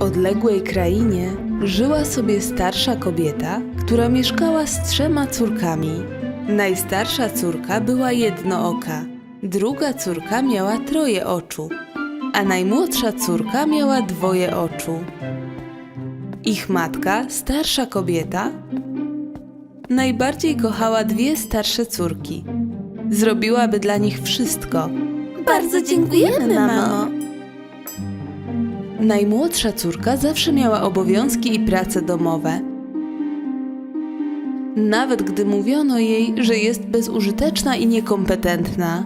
Odległej krainie żyła sobie starsza kobieta, która mieszkała z trzema córkami. Najstarsza córka była jednooka, druga córka miała troje oczu, a najmłodsza córka miała dwoje oczu. Ich matka, starsza kobieta, najbardziej kochała dwie starsze córki. Zrobiłaby dla nich wszystko. Bardzo dziękujemy, mamo. Najmłodsza córka zawsze miała obowiązki i prace domowe. Nawet gdy mówiono jej, że jest bezużyteczna i niekompetentna.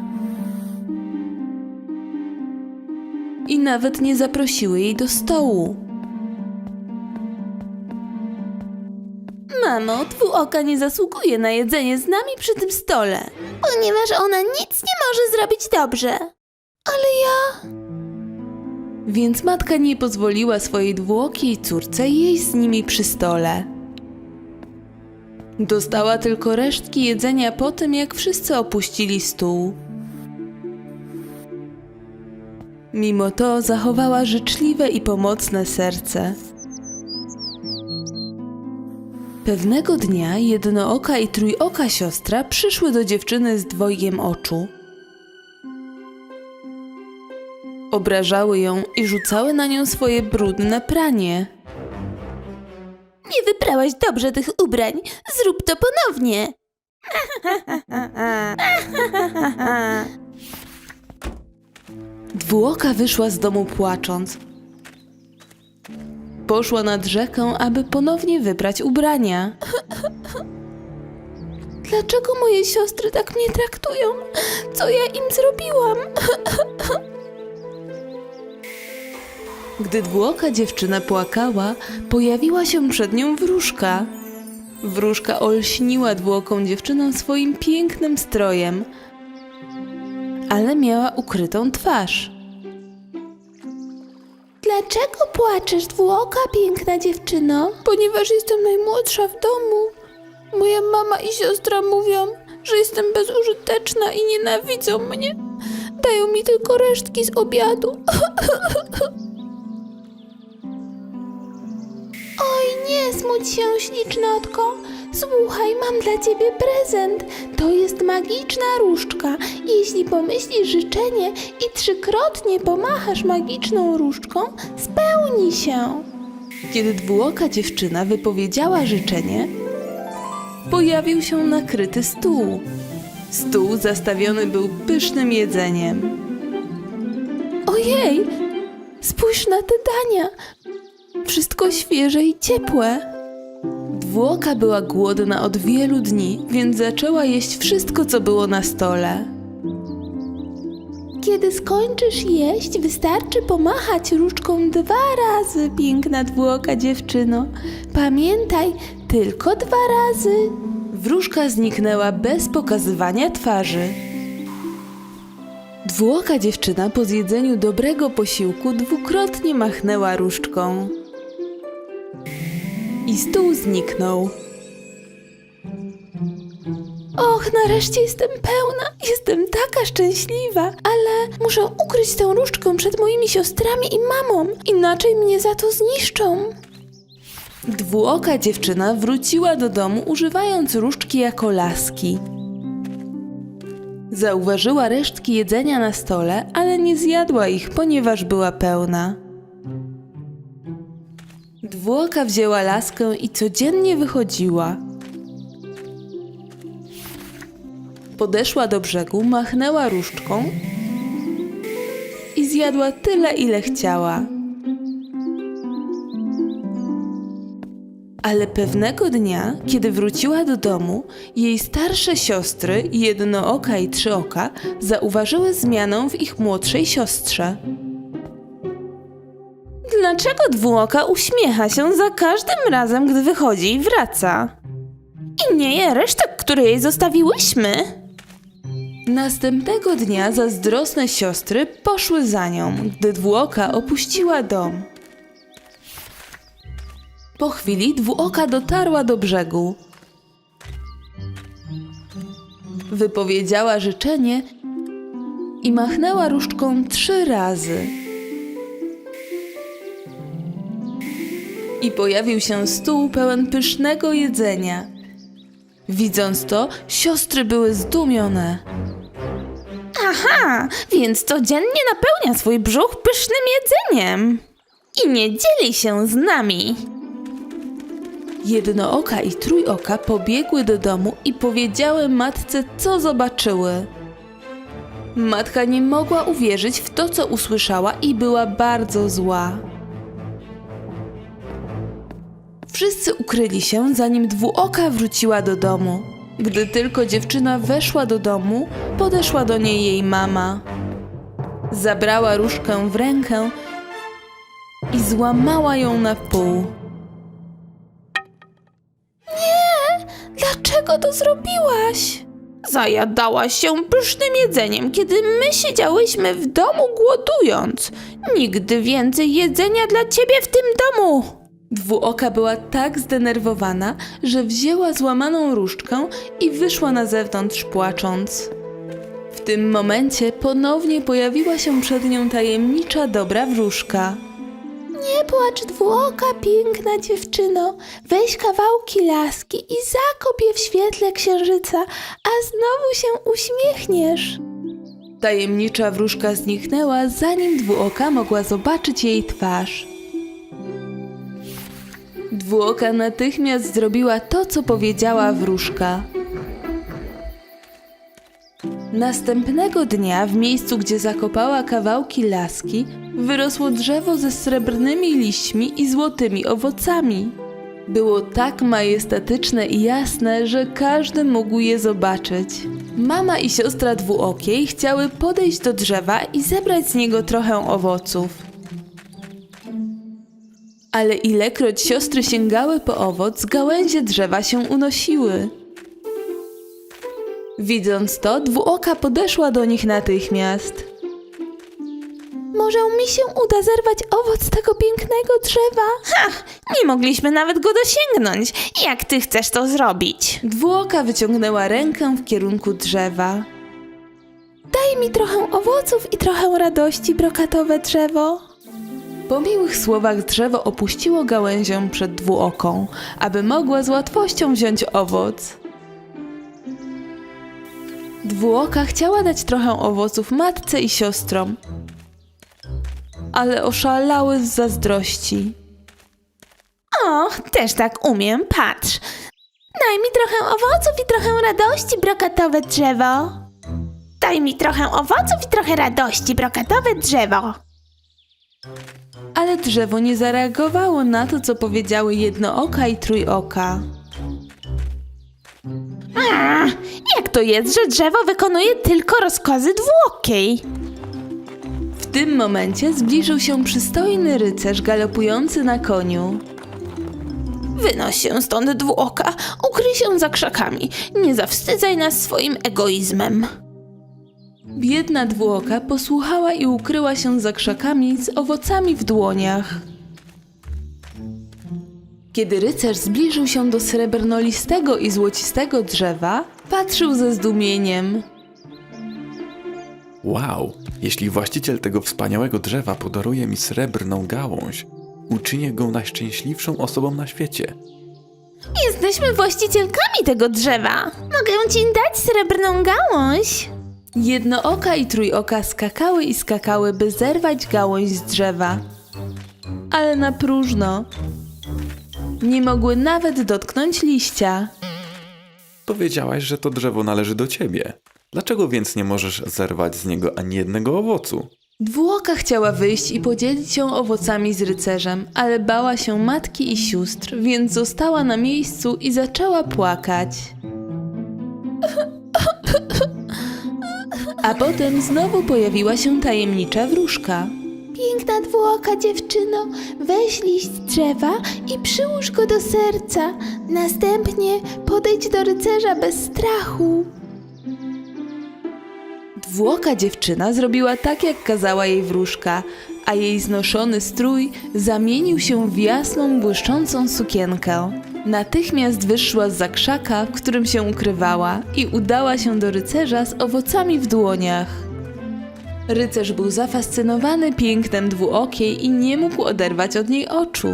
I nawet nie zaprosiły jej do stołu. Mamo, dwuoka nie zasługuje na jedzenie z nami przy tym stole. Ponieważ ona nic nie może zrobić dobrze. Ale ja... Więc matka nie pozwoliła swojej dwuokiej córce jeść z nimi przy stole. Dostała tylko resztki jedzenia po tym, jak wszyscy opuścili stół. Mimo to zachowała życzliwe i pomocne serce. Pewnego dnia jednooka i trójoka siostra przyszły do dziewczyny z dwojgiem oczu. Obrażały ją i rzucały na nią swoje brudne pranie. Nie wyprałaś dobrze tych ubrań. Zrób to ponownie. Dwuoka wyszła z domu płacząc. Poszła nad rzekę, aby ponownie wyprać ubrania. Dlaczego moje siostry tak mnie traktują? Co ja im zrobiłam? Gdy dwuoka dziewczyna płakała, pojawiła się przed nią wróżka. Wróżka olśniła dwuoką dziewczyną swoim pięknym strojem, ale miała ukrytą twarz. Dlaczego płaczesz, dwuoka piękna dziewczyno? Ponieważ jestem najmłodsza w domu. Moja mama i siostra mówią, że jestem bezużyteczna i nienawidzą mnie. Dają mi tylko resztki z obiadu. nie smuć się, ślicznotko. Słuchaj, mam dla ciebie prezent. To jest magiczna różdżka. Jeśli pomyślisz życzenie i trzykrotnie pomachasz magiczną różdżką, spełni się. Kiedy dwuoka dziewczyna wypowiedziała życzenie, pojawił się nakryty stół. Stół zastawiony był pysznym jedzeniem. Ojej, spójrz na te dania. Wszystko świeże i ciepłe. Dwuoka była głodna od wielu dni, więc zaczęła jeść wszystko, co było na stole. Kiedy skończysz jeść, wystarczy pomachać różdżką dwa razy, piękna dwuoka dziewczyno. Pamiętaj, tylko dwa razy. Wróżka zniknęła bez pokazywania twarzy. Dwuoka dziewczyna po zjedzeniu dobrego posiłku dwukrotnie machnęła różdżką. I stół zniknął. Och, nareszcie jestem pełna. Jestem taka szczęśliwa, ale muszę ukryć tę różdżkę przed moimi siostrami i mamą, inaczej mnie za to zniszczą. Dwuoka dziewczyna wróciła do domu używając różdżki jako laski. Zauważyła resztki jedzenia na stole, ale nie zjadła ich, ponieważ była pełna. Dwuoka wzięła laskę i codziennie wychodziła. Podeszła do brzegu, machnęła różdżką i zjadła tyle, ile chciała. Ale pewnego dnia, kiedy wróciła do domu, jej starsze siostry, jednooka i trzyoka, zauważyły zmianę w ich młodszej siostrze. Dlaczego dwuoka uśmiecha się za każdym razem, gdy wychodzi i wraca? I nie je resztek, które jej zostawiłyśmy. Następnego dnia zazdrosne siostry poszły za nią, gdy dwuoka opuściła dom. Po chwili dwuoka dotarła do brzegu. Wypowiedziała życzenie i machnęła różdżką trzy razy. I pojawił się stół pełen pysznego jedzenia. Widząc to, siostry były zdumione. Aha, więc codziennie napełnia swój brzuch pysznym jedzeniem. I nie dzieli się z nami. Jednooka i trójoka pobiegły do domu i powiedziały matce, co zobaczyły. Matka nie mogła uwierzyć w to, co usłyszała i była bardzo zła. Wszyscy ukryli się, zanim dwuoka wróciła do domu. Gdy tylko dziewczyna weszła do domu, podeszła do niej jej mama. Zabrała różkę w rękę i złamała ją na pół. Dlaczego to zrobiłaś? Zajadałaś się pysznym jedzeniem, kiedy my siedziałyśmy w domu głodując. Nigdy więcej jedzenia dla ciebie w tym domu. Dwuoka była tak zdenerwowana, że wzięła złamaną różdżkę i wyszła na zewnątrz płacząc. W tym momencie ponownie pojawiła się przed nią tajemnicza dobra wróżka. Nie płacz dwuoka, piękna dziewczyno. Weź kawałki laski i zakop je w świetle księżyca, a znowu się uśmiechniesz. Tajemnicza wróżka zniknęła, zanim dwuoka mogła zobaczyć jej twarz. Dwuoka natychmiast zrobiła to, co powiedziała wróżka. Następnego dnia, w miejscu, gdzie zakopała kawałki laski, wyrosło drzewo ze srebrnymi liśćmi i złotymi owocami. Było tak majestatyczne i jasne, że każdy mógł je zobaczyć. Mama i siostra dwuokiej chciały podejść do drzewa i zebrać z niego trochę owoców. Ale ilekroć siostry sięgały po owoc, gałęzie drzewa się unosiły. Widząc to, dwuoka podeszła do nich natychmiast. Może mi się uda zerwać owoc tego pięknego drzewa? Ha! Nie mogliśmy nawet go dosięgnąć. Jak ty chcesz to zrobić? Dwuoka wyciągnęła rękę w kierunku drzewa. Daj mi trochę owoców i trochę radości, brokatowe drzewo. Po miłych słowach drzewo opuściło gałęzię przed dwuoką, aby mogła z łatwością wziąć owoc. Dwuoka chciała dać trochę owoców matce i siostrom, ale oszalały z zazdrości. O, też tak umiem, patrz. Daj mi trochę owoców i trochę radości, brokatowe drzewo. Daj mi trochę owoców i trochę radości, brokatowe drzewo. Ale drzewo nie zareagowało na to, co powiedziały jednooka i trójoka. Mm, jak to jest, że drzewo wykonuje tylko rozkazy dwuokiej? W tym momencie zbliżył się przystojny rycerz galopujący na koniu. Wynoś się stąd dwuoka, ukryj się za krzakami. Nie zawstydzaj nas swoim egoizmem. Biedna dwuoka posłuchała i ukryła się za krzakami z owocami w dłoniach. Kiedy rycerz zbliżył się do srebrnolistego i złocistego drzewa, patrzył ze zdumieniem. Wow, jeśli właściciel tego wspaniałego drzewa podaruje mi srebrną gałąź, uczynię go najszczęśliwszą osobą na świecie. Jesteśmy właścicielkami tego drzewa. Mogę ci dać srebrną gałąź. Jednooka i trójoka skakały i skakały, by zerwać gałąź z drzewa. Ale na próżno. Nie mogły nawet dotknąć liścia. Powiedziałaś, że to drzewo należy do ciebie. Dlaczego więc nie możesz zerwać z niego ani jednego owocu? Dwuoka chciała wyjść i podzielić się owocami z rycerzem, ale bała się matki i sióstr, więc została na miejscu i zaczęła płakać. A potem znowu pojawiła się tajemnicza wróżka. Piękna dwuoka dziewczyno, weź liść drzewa i przyłóż go do serca. Następnie podejdź do rycerza bez strachu. Dwuoka dziewczyna zrobiła tak, jak kazała jej wróżka, a jej znoszony strój zamienił się w jasną, błyszczącą sukienkę. Natychmiast wyszła z krzaka, w którym się ukrywała i udała się do rycerza z owocami w dłoniach. Rycerz był zafascynowany pięknem dwuokiej i nie mógł oderwać od niej oczu.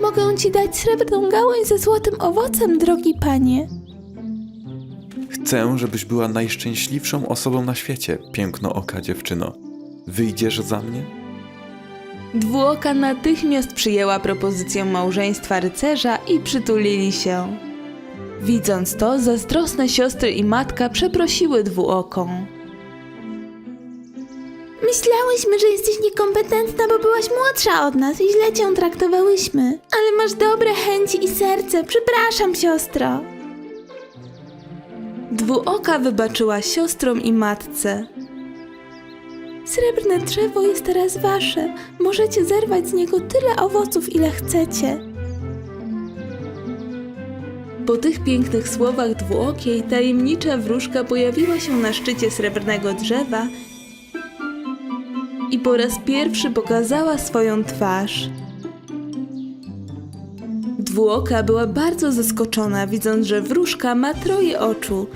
Mogę ci dać srebrną gałąź ze złotym owocem, drogi panie. Chcę, żebyś była najszczęśliwszą osobą na świecie, piękno oka dziewczyno. Wyjdziesz za mnie? Dwuoka natychmiast przyjęła propozycję małżeństwa rycerza i przytulili się. Widząc to, zazdrosne siostry i matka przeprosiły dwuoką. Myślałyśmy, że jesteś niekompetentna, bo byłaś młodsza od nas i źle cię traktowałyśmy. Ale masz dobre chęci i serce. Przepraszam, siostro. Dwuoka wybaczyła siostrom i matce. Srebrne drzewo jest teraz wasze. Możecie zerwać z niego tyle owoców, ile chcecie. Po tych pięknych słowach dwuokiej tajemnicza wróżka pojawiła się na szczycie srebrnego drzewa i po raz pierwszy pokazała swoją twarz. Dwuoka była bardzo zaskoczona, widząc, że wróżka ma troje oczu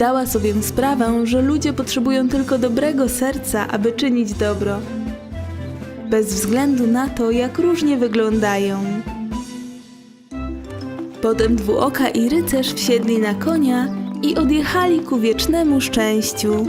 zdała sobie sprawę, że ludzie potrzebują tylko dobrego serca, aby czynić dobro, bez względu na to, jak różnie wyglądają. Potem dwuoka i rycerz wsiedli na konia i odjechali ku wiecznemu szczęściu.